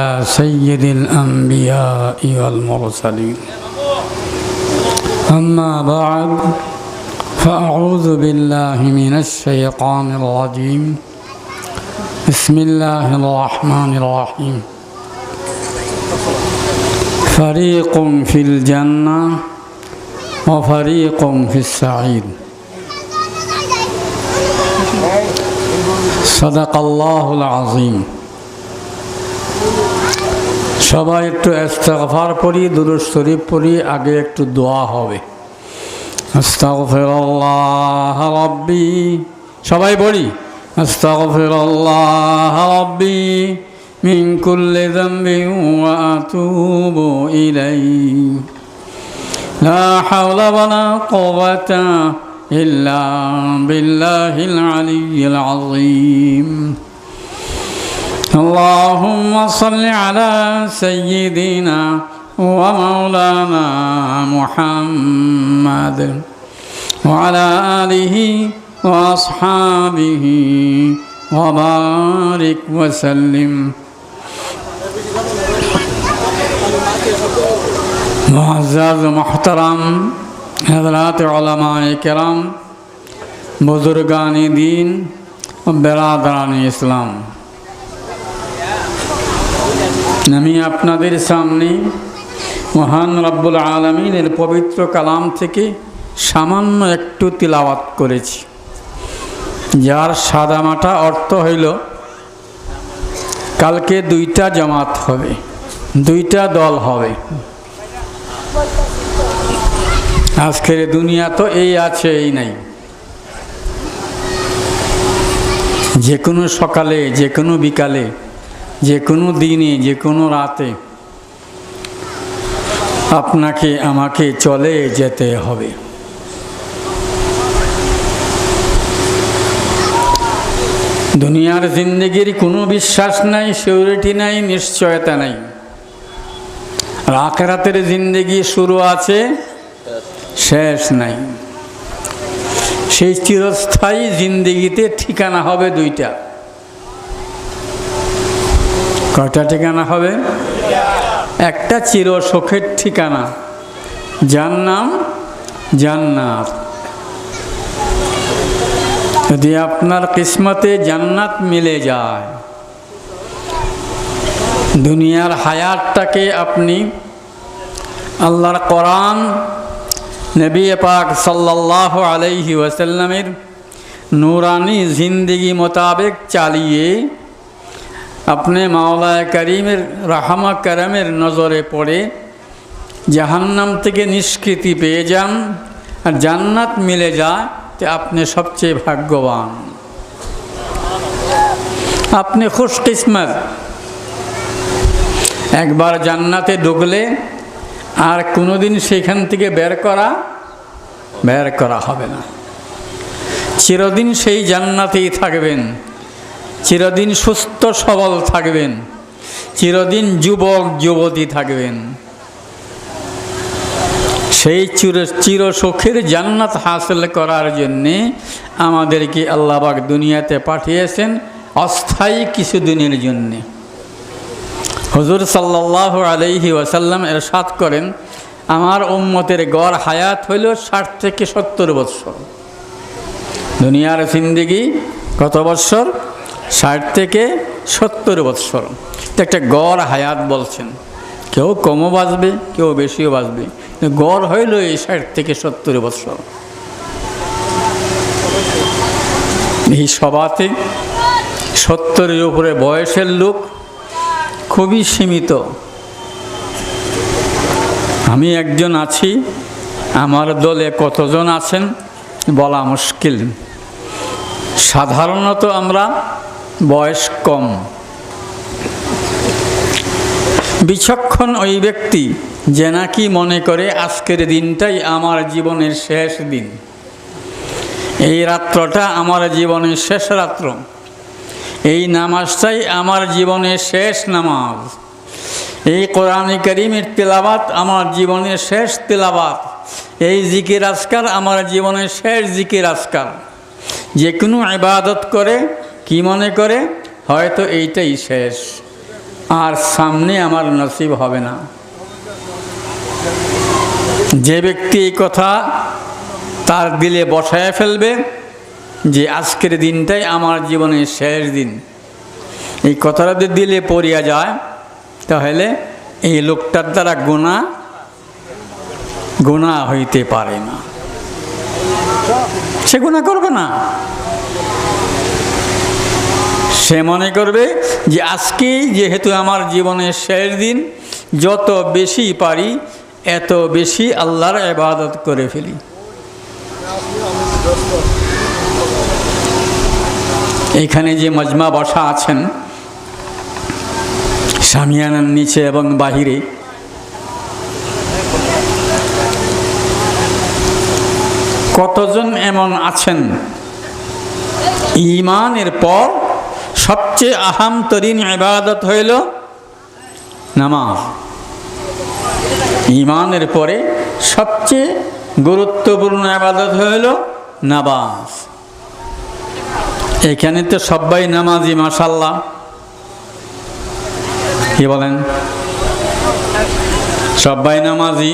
سيد الأنبياء والمرسلين. أما بعد فأعوذ بالله من الشيطان الرجيم. بسم الله الرحمن الرحيم. فريق في الجنة وفريق في السعيد صدق الله العظيم. সবাই একটু এস্তাগফার পড়ি দুরুজ শরীফ পড়ি, আগে একটু দোয়া হবে। আস্তাগফিরুল্লাহ রব্বি। সবাই পড়ি আস্তাগফিরুল্লাহ রব্বি মিন কুল্লি যামবিন ওয়া আতুবু ইলাইহি। লা হাওলা ওয়ালা কুওয়াতা ইল্লা বিল্লাহিল আলিয়্যিল আযীম। اللهم صل على سيدنا ومولانا محمد وعلى آله وأصحابه وبارك وسلم. معزز محترم حضرات علماء کرام بزرگان دین و برادران اسلام. আমি আপনাদের সামনে মহান রব্বুল আলমিনের পবিত্র কালাম থেকে সামান্য একটু তিলাওয়াত করেছি। যার সাদামাটা অর্থ হইল, কালকে দুইটা জামাত হবে, দুইটা দল হবে। আজকের দুনিয়া তো এই আছে, এই নাই। যে কোনো সকালে, যে কোনো বিকালে যে কোনো দিনে, যে কোনো রাতে আপনাকে, আমাকে চলে যেতে হবে। দুনিয়ার জিন্দগির কোনো বিশ্বাস নাই, সিউরিটি নাই, নিশ্চয়তা নাই। রাতের জিন্দগি শুরু আছে, শেষ নাই। সেই চিরস্থায়ী জিন্দগিতে ঠিকানা হবে দুইটা। কয়টা ঠিকানা হবে? একটা চির সুখের ঠিকানা। যার নাম জান্নাত। যদি আপনার কিসমতে জান্নাত মিলে যায়, দুনিয়ার হায়াতটাকে আপনি আল্লাহর কোরআন, নবী পাক সাল্লাহ আলাইহি ওয়াসাল্লামের নুরানি জিন্দিগি মোতাবেক চালিয়ে আপনি মাওলায় করিমের, রাহামা করমের নজরে পড়ে জাহান্নাম থেকে নিষ্কৃতি পেয়ে যান আর জান্নাত মিলে যায়, তো আপনি সবচেয়ে ভাগ্যবান। আপনি খুশকিসমত একবার জান্নাতে ঢুকলে আর কোনোদিন সেখান থেকে বের করা বের করা হবে না। চিরদিন সেই জান্নাতেই থাকবেন। চিরদিন সুস্থ সবল থাকবেন। চিরদিন যুবক যুবতী থাকবেন। সেই চির চির সুখের জান্নাত হাসিল করার জন্যে আমাদেরকে আল্লাহবাক দুনিয়াতে পাঠিয়েছেন অস্থায়ী কিছু দিনের জন্যে। হজুর সাল্লাহ আলহি ওয়াসাল্লাম এরশাদ করেন, আমার উম্মতের গড় হায়াত হইল ষাট থেকে সত্তর বৎসর। দুনিয়ার জিন্দিগি কত বৎসর? ষাট থেকে সত্তর বৎসর। একটা গড় হায়াত বলছেন। কেউ কমও বাঁচবে, কেউ বেশিও বাঁচবে। গড় হইল এই ষাট থেকে সত্তর বৎসর। এই সভাতে সত্তরের উপরে বয়সের লোক খুবই সীমিত। আমি একজন আছি, আমার দলে কতজন আছেন বলা মুশকিল। সাধারণত আমরা বয়স কম। বিচক্ষণ ওই ব্যক্তি যে নাকি মনে করে আজকের দিনটাই আমার জীবনের শেষ দিন। এই রাত্রটা আমার জীবনের শেষ রাত্র। এই নামাজটাই আমার জীবনের শেষ নামাজ। এই কোরআনে করিমের তেলাবাত আমার জীবনের শেষ তেলাবাত এই জিকির আজকার আমার জীবনের শেষ জিকির আজকার। যে কোনো ইবাদত করে কি মনে করে? হয়তো এইটাই শেষ। আর সামনে আমার নসিব হবে না। যে ব্যক্তি এই কথা তার দিলে বসায় ফেলবে যে আজকের দিনটাই আমার জীবনের শেষ দিন। এই কথাটা যদি দিলে পড়িয়া যায়, তাহলে এই লোকটার দ্বারা গোনা গোনা হইতে পারে না। সে গোনা করবে না। সে মনে করবে যে আজকেই যেহেতু আমার জীবনের শেষ দিন, যত বেশি পারি, এত বেশি আল্লাহর এবাদত করে ফেলি। এখানে যে মজমা বসা আছেন, সামিয়ানার নিচে এবং বাহিরে, কতজন এমন আছেন? ইমানের পর সবচেয়ে আহাম তরিন ইবাদত হইল নামাজ। ইমানের পরে সবচেয়ে গুরুত্বপূর্ণ আবাদত হইল নামাজ। এখানে তো সবাই নামাজি মাসাল্লাহ কি বলেন? সবাই নামাজি?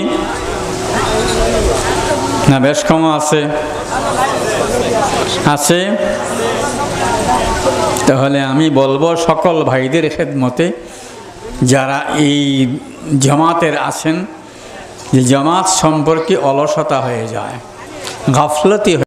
না, বেশ কম আছে। আছে? তাহলে আমি বলব সকল ভাইদের খেদমতে যারা এই জামাতের আছেন, যে জামাত সম্পর্কে অলসতা হয়ে যায়, গাফলতি